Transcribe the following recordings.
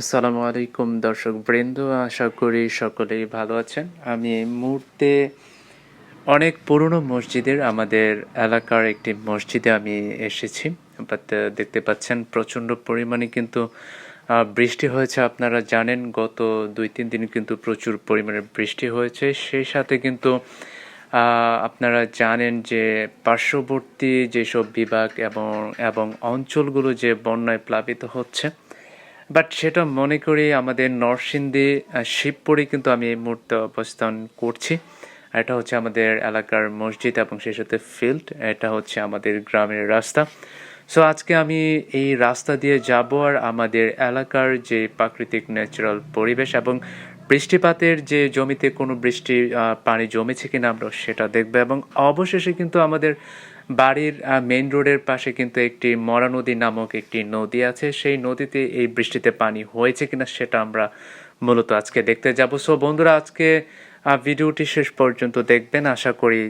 আসসালামু আলাইকুম দর্শক বৃন্দ, আশা করি সকলেই ভালো আছেন। আমি এই মুহূর্তে অনেক পুরনো মসজিদের, আমাদের এলাকার একটি মসজিদে আমি এসেছি। বাট দেখতে পাচ্ছেন প্রচণ্ড পরিমাণে কিন্তু বৃষ্টি হয়েছে। আপনারা জানেন, গত দুই, তিন দিন কিন্তু প্রচুর পরিমাণে বৃষ্টি হয়েছে। সেই সাথে কিন্তু আপনারা জানেন যে পার্শ্ববর্তী যেসব বিভাগ এবং এবং অঞ্চলগুলো যে বন্যায় প্লাবিত হচ্ছে বাট সেটা মনে করি আমাদের নরসিংদী শিবপুরে কিন্তু আমি এই মুহূর্তে অবস্থান করছি। এটা হচ্ছে আমাদের এলাকার মসজিদ এবং সেই সাথে ফিল্ড এটা হচ্ছে আমাদের গ্রামের রাস্তা। সো আজকে আমি এই রাস্তা দিয়ে যাব আর আমাদের এলাকার যে প্রাকৃতিক ন্যাচারাল পরিবেশ এবং বৃষ্টিপাতের যে জমিতে কোনো বৃষ্টি পানি জমেছে কিনা আমরা সেটা দেখব এবং অবশেষে কিন্তু আমাদের বাড়ির মেইন রোডের পাশে কিন্তু একটি মরা নদী নামক একটি নদী আছে। সেই নদীতে এই বৃষ্টিতে পানি হয়েছে কিনা সেটা আমরা মূলত আজকে দেখতে যাব। সো বন্ধুরা, আজকে ভিডিওটি শেষ পর্যন্ত দেখবেন। আশা করি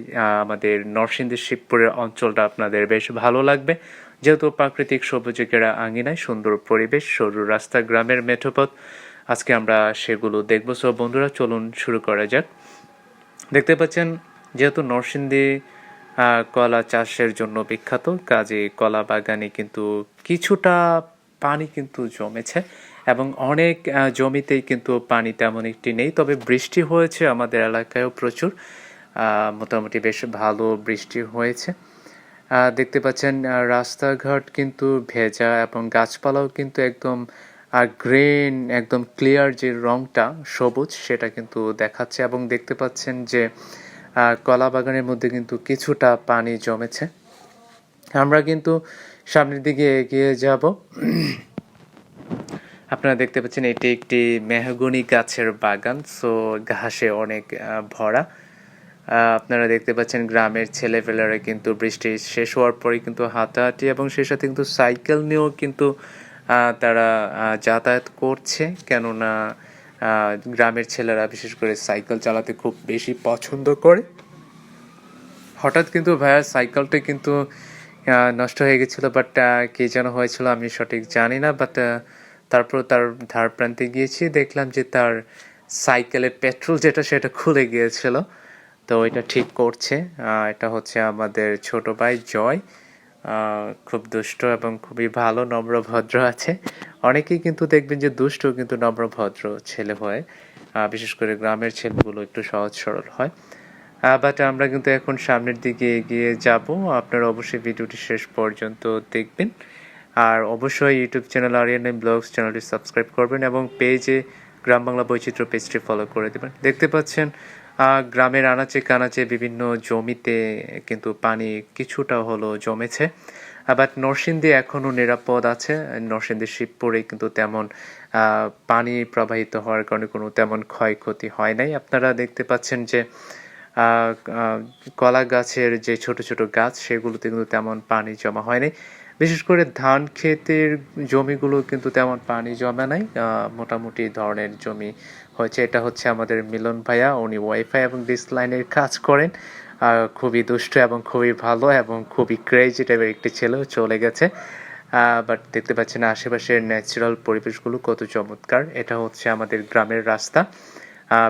আমাদের নরসিংদী শিবপুরের অঞ্চলটা আপনাদের বেশ ভালো লাগবে। যেহেতু প্রাকৃতিক সবুজে ঘেরা আঙিনায় সুন্দর পরিবেশ, সরু রাস্তা, গ্রামের মেঠোপথ, আজকে আমরা সেগুলো দেখব। সো বন্ধুরা, চলুন শুরু করা যাক। দেখতে পাচ্ছেন, যেহেতু নরসিংদী কলা চাষের জন্য বিখ্যাত। কাজে কলা বাগানে কিন্তু কিছুটা পানি কিন্তু জমেছে এবং অনেক জমিতেই কিন্তু পানি তেমন একটি নেই। তবে বৃষ্টি হয়েছে আমাদের এলাকায়ও প্রচুর। মোটামুটি বেশ ভালো বৃষ্টি হয়েছে। দেখতে পাচ্ছেন রাস্তাঘাট কিন্তু ভেজা এবং গাছপালাও কিন্তু একদম গ্রেন একদম ক্লিয়ার যে রংটা সবুজ সেটা কিন্তু দেখাচ্ছে এবং দেখতে পাচ্ছেন যে কলা বাগানের মধ্যে কিন্তু কিছুটা পানি জমেছে। আমরা কিন্তু সামনের দিকে এগিয়ে যাব। আপনারা দেখতে পাচ্ছেন এটি একটি মেহগনি গাছের বাগান, সো ঘাসে অনেক ভরা। আপনারা দেখতে পাচ্ছেন গ্রামের ছেলেপেলেরা কিন্তু বৃষ্টি শেষ হওয়ার পরে কিন্তু হাঁটাহাঁটি এবং সেই সাথে কিন্তু সাইকেল নিয়েও কিন্তু তারা যাতায়াত করছে। কেননা গ্রামের ছেলেরা, বিশেষ করে সাইকেল চালাতে খুব বেশি পছন্দ করে। হঠাৎ কিন্তু ভাইয়ার সাইকেলটা কিন্তু নষ্ট হয়ে গেছিল বাট কে যেন হয়েছিল আমি সঠিক জানি না বাট তারপর তার ধার প্রান্তে গিয়েছি, দেখলাম যে তার সাইকেলের পেট্রোল যেটা, সেটা খুলে গিয়েছিল। তো এটা ঠিক করছে। এটা হচ্ছে আমাদের ছোট ভাই জয়। খুব দুষ্ট এবং খুবই ভালো, নম্র, ভদ্র আছে। অনেকেই কিন্তু দেখবেন যে দুষ্ট কিন্তু নম্র, ভদ্র ছেলে হয়। বিশেষ করে গ্রামের ছেলেগুলো একটু সহজ সরল হয়। বাট আমরা কিন্তু এখন সামনের দিকে এগিয়ে যাব। আপনারা অবশ্যই ভিডিওটি শেষ পর্যন্ত দেখবেন। আর অবশ্যই ইউটিউব চ্যানেল আরিয়ান ব্লগস চ্যানেলটি সাবস্ক্রাইব করবেন এবং পেজে গ্রাম বাংলা বৈচিত্র্য পেজটি ফলো করে দেবেন। দেখতে পাচ্ছেন গ্রামের আনাচে কানাচে বিভিন্ন জমিতে কিন্তু পানি কিছুটা হলো জমেছে। বাট নরসিংদী এখনও নিরাপদ আছে। নরসিংদী শিবপুরে কিন্তু তেমন পানি প্রবাহিত হওয়ার কারণে কোনো তেমন ক্ষয়ক্ষতি হয় নাই। আপনারা দেখতে পাচ্ছেন যে কলা গাছের যে ছোট ছোট গাছ, সেগুলোতে কিন্তু তেমন পানি জমা হয়নি বিশেষ করে ধান ক্ষেতের জমিগুলো কিন্তু তেমন পানি জমা নাই। মোটামুটি ধরনের জমি হয়েছে। এটা হচ্ছে আমাদের মিলন ভাইয়া, উনি ওয়াইফাই এবং ডিস লাইনের কাজ করেন। খুবই দুষ্ট এবং খুবই ভালো এবং খুবই ক্রেজি টাইপের একটি ছেলেও চলে গেছে। বাট দেখতে পাচ্ছেন আশেপাশের ন্যাচারাল পরিবেশগুলো কত চমৎকার। এটা হচ্ছে আমাদের গ্রামের রাস্তা।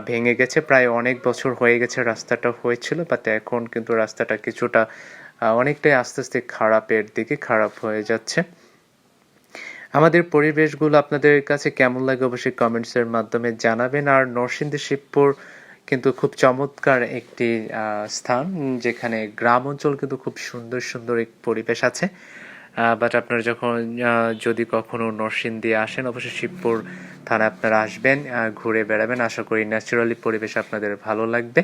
ভেঙে গেছে। প্রায় অনেক বছর হয়ে গেছে রাস্তাটা হয়েছিল বাট এখন কিন্তু রাস্তাটা কিছুটা অনেকটাই আস্তে আস্তে খারাপের দিকে খারাপ হয়ে যাচ্ছে। আমাদের পরিবেশগুলো আপনাদের কাছে কেমন লাগে অবশ্যই কমেন্টসের মাধ্যমে জানাবেন। আর নরসিংদী শিবপুর কিন্তু খুব চমৎকার একটি স্থান, যেখানে গ্রাম অঞ্চল কিন্তু খুব সুন্দর সুন্দর এক পরিবেশ আছে। বাট আপনারা যখন যদি কখনো নরসিংদী আসেন, অবশ্যই শিবপুর থানা আপনারা আসবেন ঘুরে বেড়াবেন। আশা করি ন্যাচারালি পরিবেশ আপনাদের ভালো লাগবে।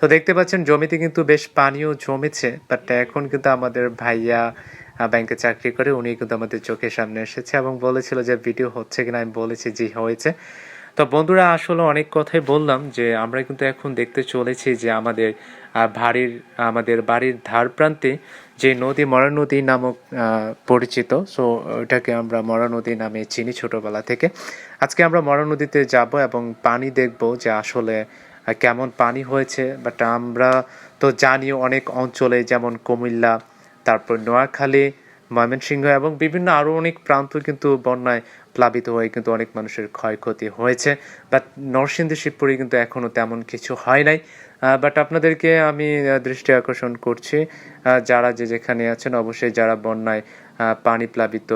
তো দেখতে পাচ্ছেন, জমিতে কিন্তু বেশ পানিও জমেছে বাট এখন কিন্তু আমাদের ভাইয়া ব্যাংকে চাকরি করে উনি কিন্তু আমাদের চোখের সামনে এসেছে এবং বলেছিল যে ভিডিও হচ্ছে কিনা, আমি বলেছি জি, হয়েছে। তো বন্ধুরা, আসলে অনেক কথাই বললাম যে আমরা কিন্তু এখন দেখতে চলেছি যে আমাদের বাড়ির আমাদের বাড়ির ধার প্রান্তে যে নদী মরা নদী নামক পরিচিত সো ওটাকে আমরা মরা নদী নামে চিনি ছোটবেলা থেকে। আজকে আমরা মরা নদীতে যাব এবং পানি দেখব যে আসলে কেমন পানি হয়েছে বাট আমরা তো জানি অনেক অঞ্চলে যেমন কুমিল্লা, তারপর নোয়াখালী, ময়মনসিংহ এবং বিভিন্ন আরও অনেক প্রান্ত কিন্তু বন্যায় প্লাবিত হয়ে কিন্তু অনেক মানুষের ক্ষয়ক্ষতি হয়েছে বাট নরসিংদী, শিবপুরে কিন্তু এখনও তেমন কিছু হয় নাই। বাট আপনাদেরকে আমি দৃষ্টি আকর্ষণ করছি যারা যে যেখানে আছেন, অবশ্যই যারা বন্যায় পানি প্লাবিত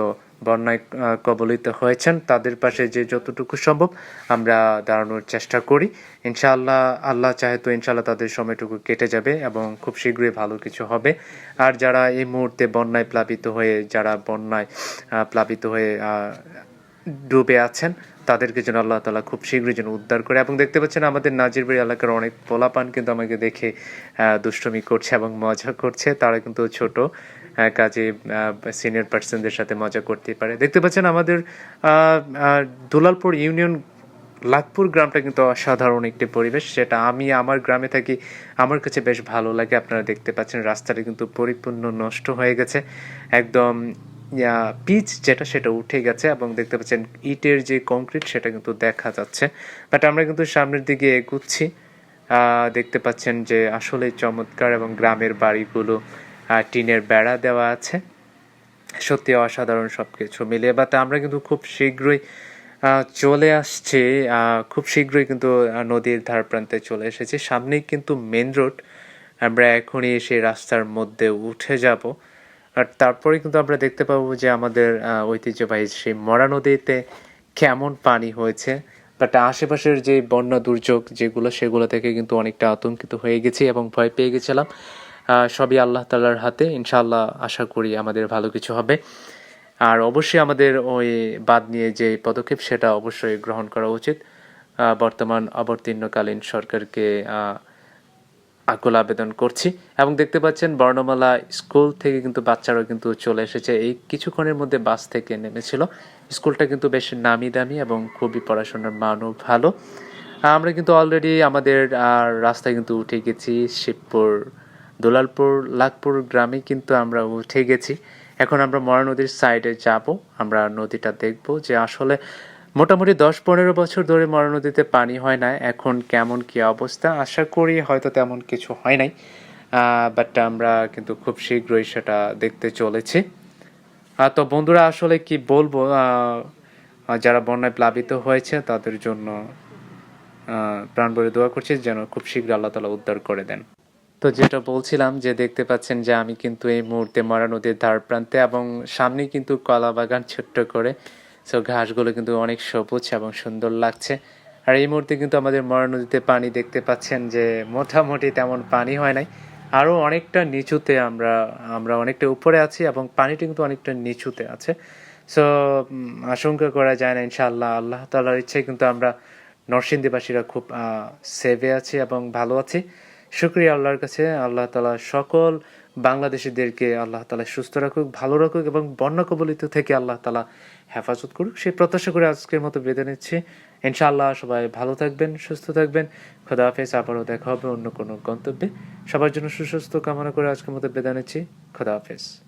বন্যায় কবলিত হয়েছেন, তাদের পাশে যে যতটুকু সম্ভব আমরা দাঁড়ানোর চেষ্টা করি। ইনশাআল্লাহ, আল্লাহ চাহে তো ইনশাআল্লাহ তাদের সময়টুকু কেটে যাবে এবং খুব শীঘ্রই ভালো কিছু হবে। আর যারা এই মুহূর্তে বন্যায় প্লাবিত হয়ে, যারা বন্যায় প্লাবিত হয়ে ডুবে আছেন, তাদেরকে যেন আল্লাহ তালা খুব শীঘ্রই যেন উদ্ধার করে। এবং দেখতে পাচ্ছেন আমাদের নাজিরবাড়ি এলাকার অনেক পোলাপান কিন্তু আমাকে দেখে দুষ্টুমি করছে এবং মজা করছে। তারা কিন্তু ছোট। কাজে সিনিয়র পার্সনদের সাথে মজা করতে পারে। দেখতে পাচ্ছেন আমাদের দুলালপুর ইউনিয়ন লাখপুর গ্রামটা কিন্তু অসাধারণ একটি পরিবেশ সেটা আমি আমার গ্রামে থাকি, আমার কাছে বেশ ভালো লাগে। আপনারা দেখতে পাচ্ছেন রাস্তাটা কিন্তু পরিপূর্ণ নষ্ট হয়ে গেছে। একদম পিচ যেটা, সেটা উঠে গেছে এবং দেখতে পাচ্ছেন ইটের যে কংক্রিট সেটা কিন্তু দেখা যাচ্ছে। বাট আমরা কিন্তু সামনের দিকে এগুচ্ছি। দেখতে পাচ্ছেন যে আসলে চমৎকার এবং গ্রামের বাড়িগুলো টিনের বেড়া দেওয়া আছে। সত্যি অসাধারণ সব কিছু মিলিয়ে বাট আমরা কিন্তু খুব শীঘ্রই চলে আসছে। খুব শীঘ্রই কিন্তু নদীর ধার প্রান্তে চলে এসেছি। সামনেই কিন্তু মেন রোড। আমরা এখনই সেই রাস্তার মধ্যে উঠে যাব। আর তারপরে কিন্তু আমরা দেখতে পাবো যে আমাদের ঐতিহ্যবাহী সেই মরা নদীতে কেমন পানি হয়েছে। বাট আশেপাশের যে বন্যা দুর্যোগ যেগুলো, সেগুলো থেকে কিন্তু অনেকটা আতঙ্কিত হয়ে গেছি এবং ভয় পেয়ে গেছিলাম। সবই আল্লাহ তালার হাতে। ইনশাআল্লাহ আশা করি আমাদের ভালো কিছু হবে। আর অবশ্যই আমাদের ওই বাদ নিয়ে যে পদক্ষেপ, সেটা অবশ্যই গ্রহণ করা উচিত। বর্তমান অবতীর্ণকালীন সরকারকে আকুল আবেদন করছি। এবং দেখতে পাচ্ছেন, বর্ণমালা স্কুল থেকে কিন্তু বাচ্চারাও কিন্তু চলে এসেছে। এই কিছুক্ষণের মধ্যে বাস থেকে নেমেছিল। স্কুলটা কিন্তু বেশ নামি দামি এবং খুবই পড়াশোনার মানও ভালো। আমরা কিন্তু অলরেডি আমাদের রাস্তায় কিন্তু উঠে গেছি শিবপুর দুলালপুর, লাখপুর গ্রামে কিন্তু আমরা উঠে গেছি। এখন আমরা মরা নদীর সাইডে যাব। আমরা নদীটা দেখব যে আসলে মোটামুটি দশ পনেরো বছর ধরে মরা নদীতে পানি হয় না এখন কেমন কি অবস্থা? আশা করি হয়তো তেমন কিছু হয় নাই। বাট আমরা কিন্তু খুব শীঘ্রই সেটা দেখতে চলেছি। তো বন্ধুরা, আসলে কি বলব? যারা বন্যায় প্লাবিত হয়েছে, তাদের জন্য প্রাণ ভরে দোয়া করছি যেন খুব শীঘ্র আল্লাহ তালা উদ্ধার করে দেন। তো যেটা বলছিলাম যে দেখতে পাচ্ছেন যে আমি কিন্তু এই মুহূর্তে মরা নদীর ধার প্রান্তে এবং সামনেই কিন্তু কলা বাগান ছোট্ট করে। সো ঘাসগুলো কিন্তু অনেক সবুজ এবং সুন্দর লাগছে। আর এই মুহূর্তে কিন্তু আমাদের মরা নদীতে পানি দেখতে পাচ্ছেন যে মোটামুটি তেমন পানি হয় নাই। আরও অনেকটা নিচুতে আমরা আমরা অনেকটা উপরে আছি এবং পানিটা কিন্তু অনেকটা নিচুতে আছে। সো আশঙ্কা করা যায় না, ইনশাআল্লাহ। আল্লাহ তালার ইচ্ছে কিন্তু আমরা নরসিংদীবাসীরা খুব সেভে আছি এবং ভালো আছি। শুক্রিয়া আল্লাহর কাছে। আল্লাহ তালা সকল বাংলাদেশিদেরকে আল্লাহ তালা সুস্থ রাখুক, ভালো রাখুক এবং বন্যা কবলিত থেকে আল্লাহ তালা হেফাজত করুক। সেই প্রত্যাশা করে আজকের মতো বেঁধে নিচ্ছি। ইনশাআল্লাহ সবাই ভালো থাকবেন, সুস্থ থাকবেন। খোদা হাফেজ, আবারও দেখা হবে অন্য কোনো গন্তব্যে। সবার জন্য সুস্বাস্থ্য কামনা করে আজকের মতো বেঁধে নিচ্ছি। খোদা হাফেজ।